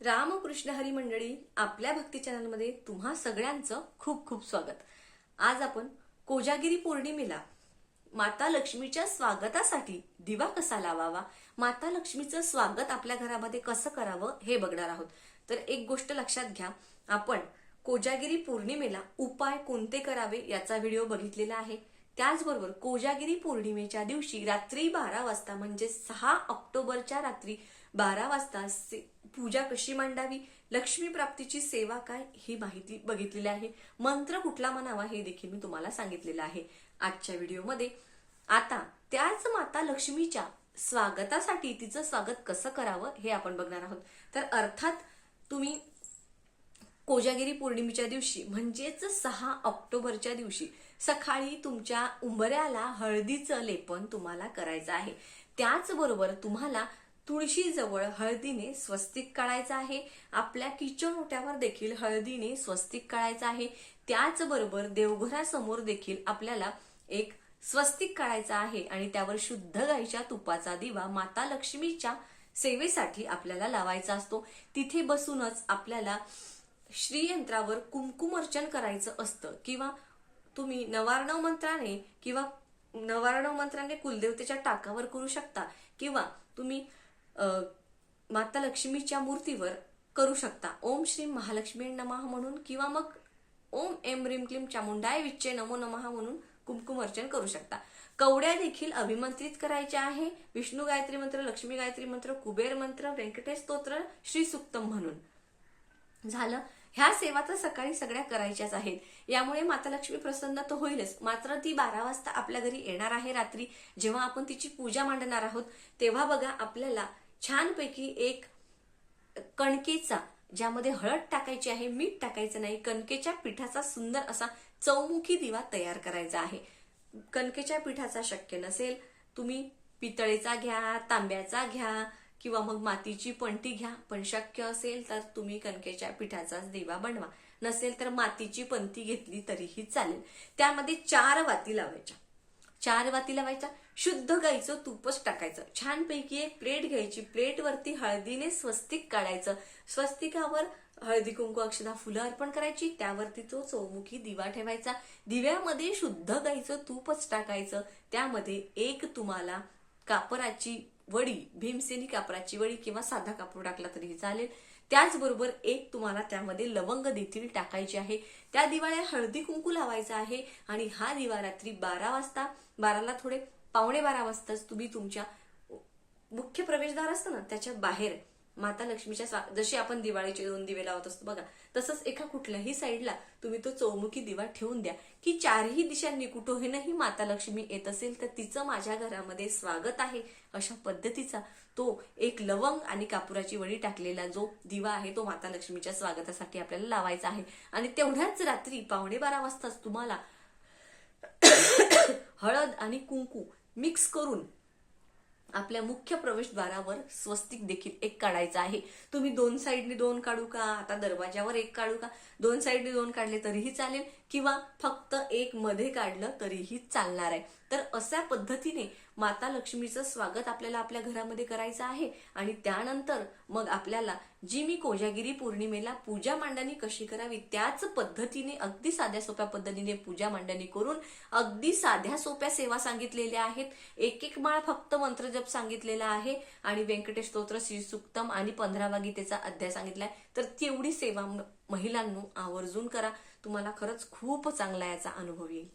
रामकृष्ण हरी मंडळी आपल्या भक्ती चॅनलमध्ये तुम्हा सगळ्यांचं खूप खूप स्वागत. आज आपण कोजागिरी पौर्णिमेला माता लक्ष्मीच्या स्वागतासाठी दिवा कसा लावावा माता लक्ष्मीचं स्वागत आपल्या घरामध्ये कसं करावं हे बघणार आहोत. तर एक गोष्ट लक्षात घ्या आपण कोजागिरी पौर्णिमेला उपाय कोणते करावे याचा व्हिडिओ बघितलेला आहे. त्याचबरोबर कोजागिरी पौर्णिमेच्या दिवशी रात्री बारा वाजता म्हणजे सहा ऑक्टोबरच्या रात्री बारा वाजता से- पूजा कशी मांडावी? लक्ष्मी प्राप्तीची सेवा काय? ही माहिती बघितलेली आहे. मंत्र कुठला म्हणावा हे देखील मी तुम्हाला सांगितलेलं आहे आजच्या व्हिडिओमध्ये. आता त्याच माता लक्ष्मीच्या स्वागतासाठी तिचं स्वागत कसं करावं हे आपण बघणार आहोत. तर अर्थात तुम्ही कोजागिरी पौर्णिमेच्या दिवशी म्हणजेच सहा ऑक्टोबरच्या दिवशी सकाळी तुमच्या उंबऱ्याला हळदीचं लेपन तुम्हाला करायचं आहे. त्याचबरोबर तुम्हाला तुळशीजवळ हळदीने स्वस्तिक काढायचं आहे. आपल्या किचन ओट्यावर देखील हळदीने स्वस्तिक काढायचं आहे. त्याचबरोबर देवघरासमोर देखील आपल्याला एक स्वस्तिक काढायचा आहे आणि त्यावर शुद्ध गाईच्या तुपाचा दिवा माता लक्ष्मीच्या सेवेसाठी आपल्याला लावायचा असतो. तिथे बसूनच आपल्याला श्रीयंत्रावर कुमकुम अर्चन करायचं असतं किंवा तुम्ही नवार्णव मंत्राने किंवा नवारणव मंत्राने कुलदेवतेच्या टाकावर करू शकता किंवा तुम्ही माता लक्ष्मीच्या मूर्तीवर करू शकता. ओम श्री महालक्ष्मी नमः म्हणून किंवा मग ओम एम रिम क्लीम चामुंडाय विच्चे नमो नमः म्हणून कुमकुम अर्चन करू शकता. कवड्या देखील अभिमंत्रित करायच्या आहे. विष्णू गायत्री मंत्र लक्ष्मी गायत्री मंत्र कुबेर मंत्र व्यंकटेश स्तोत्र श्री सुक्तम म्हणून. झालं. ह्या सेवा तर सकाळी सगळ्या करायच्याच आहेत. यामुळे माता लक्ष्मी प्रसन्न तर होईलच. मात्र ती बारा वाजता आपल्या घरी येणार आहे रात्री. जेव्हा आपण तिची पूजा मांडणार आहोत तेव्हा बघा आपल्याला छानपैकी एक कणकेचा ज्यामध्ये हळद टाकायची आहे मीठ टाकायचं नाही कणकेच्या पिठाचा सुंदर असा चौमुखी दिवा तयार करायचा आहे. कणकेच्या पिठाचा शक्य नसेल तुम्ही पितळेचा घ्या तांब्याचा घ्या किंवा मग मातीची पणती घ्या. पण शक्य असेल तर तुम्ही कणकेच्या पिठाचाच दिवा बनवा. नसेल तर मातीची पणती घेतली तरीही चालेल. त्यामध्ये चार वाती लावायच्या. चार वाती लावायच्या. शुद्ध गाईचं तूपच टाकायचं. छानपैकी एक प्लेट घ्यायची. प्लेटवरती हळदीने स्वस्तिक काढायचं. स्वस्तिकावर हळदी कुंकू अक्षदा फुलं अर्पण करायची. त्यावरती तो चौमुखी दिवा ठेवायचा. दिव्यामध्ये शुद्ध गाईचं तूपच टाकायचं. त्यामध्ये एक तुम्हाला कापराची वडी भीमसेनी कापराची वडी किंवा साधा कापूर टाकला तरीही चालेल. त्याचबरोबर एक तुम्हाला त्यामध्ये लवंग देखील टाकायची आहे. त्या दिवाळ्या हळदी कुंकू लावायचा आहे आणि हा दिवा रात्री बारा वाजता बाराला थोडे पावणे बारा वाजताच तुम्ही तुमच्या मुख्य प्रवेशद्वार असतं ना त्याच्या बाहेर माता लक्ष्मीच्या स्वा- जशी आपण दिवाळीचे दोन दिवे लावत असतो बघा. तसंच एका कुठल्याही साईडला तुम्ही तो चौमुखी दिवा ठेवून द्या. की चारही दिशांनी कुठूनही माता लक्ष्मी येत असेल तर तिचं माझ्या घरामध्ये स्वागत आहे अशा पद्धतीचा तो एक लवंग आणि कापुराची वडी टाकलेला जो दिवा आहे तो माता लक्ष्मीच्या स्वागतासाठी आपल्याला लावायचा आहे. आणि तेवढ्याच रात्री पावणे बारा वाजताच तुम्हाला हळद आणि कुंकू मिक्स करून आपल्या मुख्य प्रवेशद्वारावर स्वस्तिक देखील एक काढायचा आहे. तुम्ही दोन साईडने दोन काढू का? आता दरवाजावर एक काढू का? दोन साईडने दोन काढले तरीही चालेल. किंवा फक्त एक मध्ये काढलं तरीही चालणार आहे. तर अशा पद्धतीने माता लक्ष्मीचं स्वागत आपल्याला आपल्या घरामध्ये करायचं आहे आणि त्यानंतर मग आपल्याला जी मी कोजागिरी पौर्णिमेला पूजा मांडणी कशी करावी त्याच पद्धतीने अगदी साध्या सोप्या पद्धतीने पूजा मांडणी करून अगदी साध्या सोप्या सेवा सांगितलेल्या आहेत. एक एक माळ फक्त मंत्रजप सांगितलेला आहे आणि व्यंकटेश स्तोत्र श्री सुक्तम आणि पंधरावा गीतेचा अध्याय सांगितलाय. तर तेवढी सेवा महिलांनो आवर्जून करा. तुम्हाला खरंच खूप चांगला याचा अनुभव येईल.